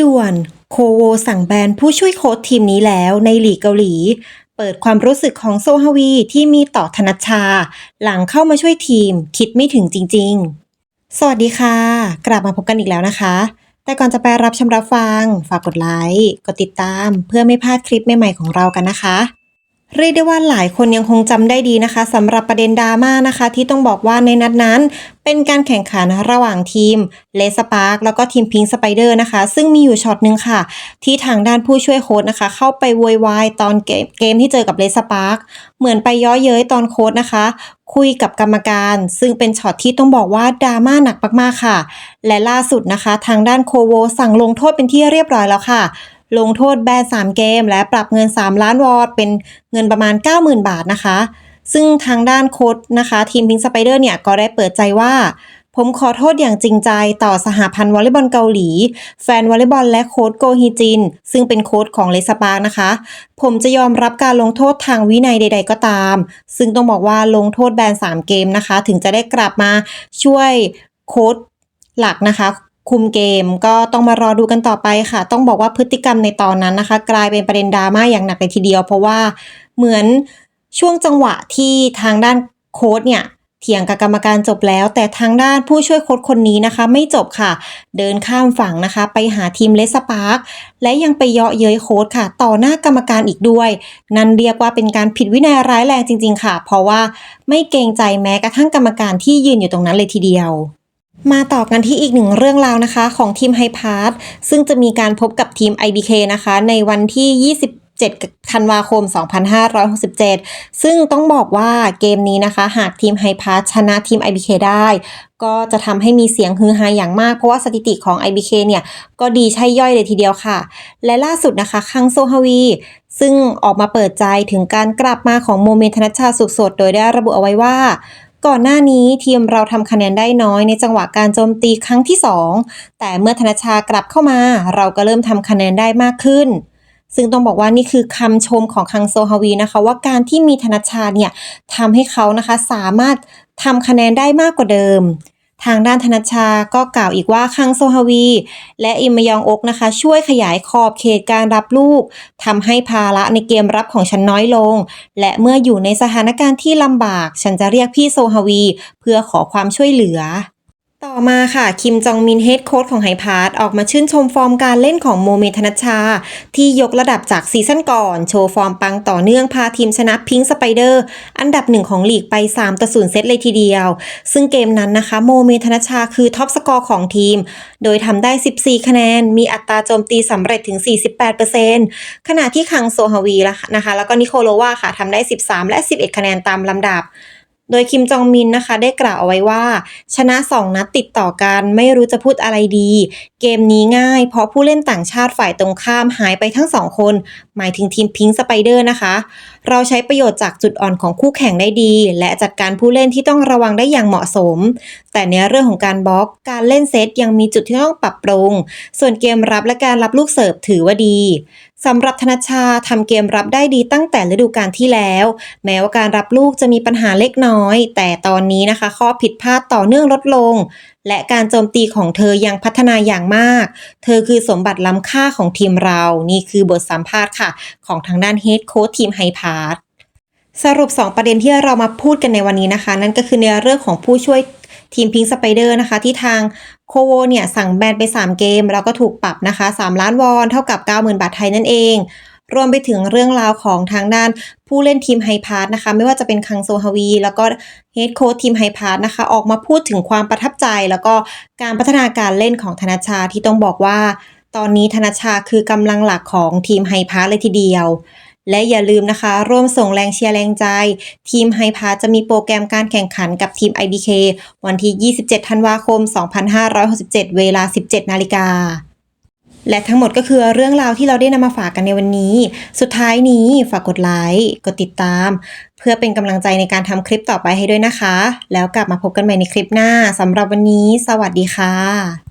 ด่วน โคโวสั่งแบนผู้ช่วยโค้ชทีมนี้แล้วในหลีกเกาหลี เปิดความรู้สึกของโซฮาวีที่มีต่อธนัชชา หลังเข้ามาช่วยทีม คิดไม่ถึงจริง ๆ สวัสดีค่ะ กลับมาพบกันอีกแล้วนะคะ แต่ก่อนจะไปรับชมรับฟัง ฝากกดไลค์ กดติดตาม เพื่อไม่พลาดคลิปใหม่ๆของเรากันนะคะ เรียกได้ว่าหลายคนยังคงจำได้ดีนะคะสำหรับประเด็นดราม่านะคะ ที่ต้องบอกว่าในนัดนั้น เป็นการแข่งขันระหว่างทีมเลสปาร์กแล้วก็ทีมพิงสไปเดอร์นะคะ ซึ่งมีอยู่ช็อตหนึ่งค่ะ ที่ทางด้านผู้ช่วยโค้ชนะคะ เข้าไปโวยวายตอนเกมเกมที่เจอกับเลสปาร์กเหมือนไปย้อเย้ยตอนโค้ชนะคะ คุยกับกรรมการ ซึ่งเป็นช็อตที่ต้องบอกว่าดราม่าหนักมากๆค่ะ และล่าสุดนะคะ ทางด้านโคโวสั่งลงโทษเป็นที่เรียบร้อยแล้วค่ะ ลงโทษแบน3เกม และปรับเงิน 3 ล้านวอตเป็นเงินประมาณ 90,000 บาทนะคะ ซึ่งทางด้านโค้ชนะคะ ทีมพิงสไปเดอร์เนี่ยก็ได้เปิดใจว่า ผมขอโทษอย่างจริงใจต่อสหพันธ์วอลเลย์บอลเกาหลี แฟนวอลเลย์บอลและโค้ชโกฮีจิน ซึ่งเป็นโค้ชของเลสปาร์กนะคะ ผมจะยอมรับการลงโทษทางวินัยใด ๆ ก็ตาม ซึ่งต้องบอกว่าลงโทษแบน3เกมนะคะ ถึงจะได้กลับมาช่วยโค้ชหลักนะคะ คุมเกมก็ต้องมารอดูกันต่อไปค่ะ ต้องบอกว่าพฤติกรรมในตอนนั้นนะคะ กลายเป็นประเด็นดราม่าอย่างหนักเลยทีเดียว เพราะว่าเหมือนช่วงจังหวะที่ทางด้านโค้ชเนี่ยเถียงกับกรรมการจบแล้ว แต่ทางด้านผู้ช่วยโค้ชคนนี้นะคะ ไม่จบค่ะ เดินข้ามฝั่งนะคะ ไปหาทีมเลสปาร์กและยังไปเยาะเย้ยโค้ชค่ะ ต่อหน้ากรรมการอีกด้วย นั่นเรียกว่าเป็นการผิดวินัยร้ายแรงจริง ๆ ค่ะ เพราะว่าไม่เกรงใจแม้กระทั่งกรรมการที่ยืนอยู่ตรงนั้นเลยทีเดียว มาต่อกันที่อีกหนึ่งเรื่องราวนะคะของทีมไฮพาร์ทซึ่งจะมีการพบกับทีม IBK นะคะ ในวันที่27ธันวาคม 2567 ซึ่งต้องบอกว่าเกมนี้นะคะ หากทีมไฮพาร์ชนะทีม IBK ได้ ก็จะทำให้มีเสียงฮือฮาอย่างมาก เพราะว่าสถิติของ IBK เนี่ย ก็ดีใช่ย่อยเลยทีเดียวค่ะ และล่าสุดนะคะคังโซฮวี ซึ่งออกมาเปิดใจถึงการกลับมาของโมเมนต์ธนชชาสุขสด โดยได้ระบุเอาไว้ว่า ก่อนหน้านี้ทีมเราทำคะแนนได้น้อยในจังหวะการโจมตีครั้งที่ 2 แต่เมื่อธนชากลับเข้ามา เราก็เริ่มทำคะแนนได้มากขึ้น ซึ่งต้องบอกว่านี่คือคำชมของคังโซฮาวีนะคะ ว่าการที่มีธนชาเนี่ยทำให้เขานะคะสามารถทำคะแนนได้มากกว่าเดิม ทางด้านธนชาก็กล่าวอีกว่าคังโซฮาวี และอิมยองอกนะคะ ช่วยขยายขอบเขตการรับลูกทำให้ภาระในเกมรับของฉันน้อยลง และเมื่ออยู่ในสถานการณ์ที่ลำบาก ฉันจะเรียกพี่โซฮาวี เพื่อขอความช่วยเหลือ ต่อมาค่ะ คิมจองมินเฮดโค้ชของไฮพาร์ทออกมาชื่นชมฟอร์มการเล่นของโมเมธนัชชา ที่ยกระดับจากซีซั่นก่อน โชว์ฟอร์มปังต่อเนื่องพาทีมชนะพิงค์สไปเดอร์ อันดับหนึ่งของลีกไป 3ต่อ0เซตเลยทีเดียว ซึ่งเกมนั้นนะคะ โมเมธนัชชาคือท็อปสกอร์ของทีม โดยทำได้ 14 คะแนน มีอัตราโจมตีสำเร็จถึง 48%ขณะที่คังโซฮาวีนะคะแล้วก็นิโคโลวาค่ะทำได้ 13 และ 11 คะแนนตามลำดับ โดยคิมจองมินนะคะ ได้กล่าวเอาไว้ว่า ชนะ 2 นัดติดต่อกันไม่รู้จะพูดอะไรดี เกมนี้ง่าย เพราะผู้เล่นต่างชาติฝ่ายตรงข้ามหายไปทั้งสองคน หมายถึงทีมพิงค์สไปเดอร์นะคะ เราใช้ประโยชน์จากจุดอ่อนของคู่แข่งได้ดี และจัดการผู้เล่นที่ต้องระวังได้อย่างเหมาะสม แต่ในเรื่องของการบล็อก การเล่นเซตยังมีจุดที่ต้องปรับปรุง ส่วนเกมรับและการรับลูกเสิร์ฟถือว่าดีสำหรับธนชชาทำเกมรับได้ดีตั้งแต่ฤดูกาลที่แล้ว แม้ว่าการรับลูกจะมีปัญหาเล็กน้อย แต่ตอนนี้นะคะ ข้อผิดพลาดต่อเนื่องลดลง และการโจมตีของเธอยังพัฒนาอย่างมาก เธอคือสมบัติล้ำค่าของทีมเรา นี่คือบทสัมภาษณ์ค่ะ ของทางด้านเฮดโค้ชทีมไฮพาร์ทสรุป 2 ประเด็นที่เรามาพูดกันในวันนี้นะคะ นั่นก็คือในเรื่องของผู้ช่วยทีมพิงสไปเดอร์นะคะ ที่ทางโคโวเนี่ยสั่งแบนไป 3 เกม แล้วก็ถูกปรับนะคะ 3 ล้านวอน เท่ากับ 90,000 บาทไทยนั่นเอง รวมไปถึงเรื่องราวของทางด้าน ผู้เล่นทีมไฮพาร์ทนะคะ ไม่ว่าจะเป็นคังโซฮาวี แล้วก็เฮดโค้ชทีมไฮพาร์ทนะคะ ออกมาพูดถึงความประทับใจ แล้วก็การพัฒนาการเล่นของธนชชาที่ต้องบอกว่า ตอนนี้ธนชชาคือกำลังหลักของทีมไฮพาร์ทเลยทีเดียว และอย่าลืมนะคะ ร่วมส่งแรงเชียร์แรงใจ ทีมไฮพาร์ทจะมีโปรแกรมการแข่งขันกับทีม IBK วันที่ 27 ธันวาคม 2567 เวลา 17 นาฬิกา และทั้งหมดก็คือเรื่องราวที่เราได้นำมาฝากกันในวันนี้ สุดท้ายนี้ฝากกดไลค์ กดติดตาม เพื่อเป็นกำลังใจในการทำคลิปต่อไปให้ด้วยนะคะ แล้วกลับมาพบกันใหม่ในคลิปหน้าสำหรับวันนี้ สวัสดีค่ะ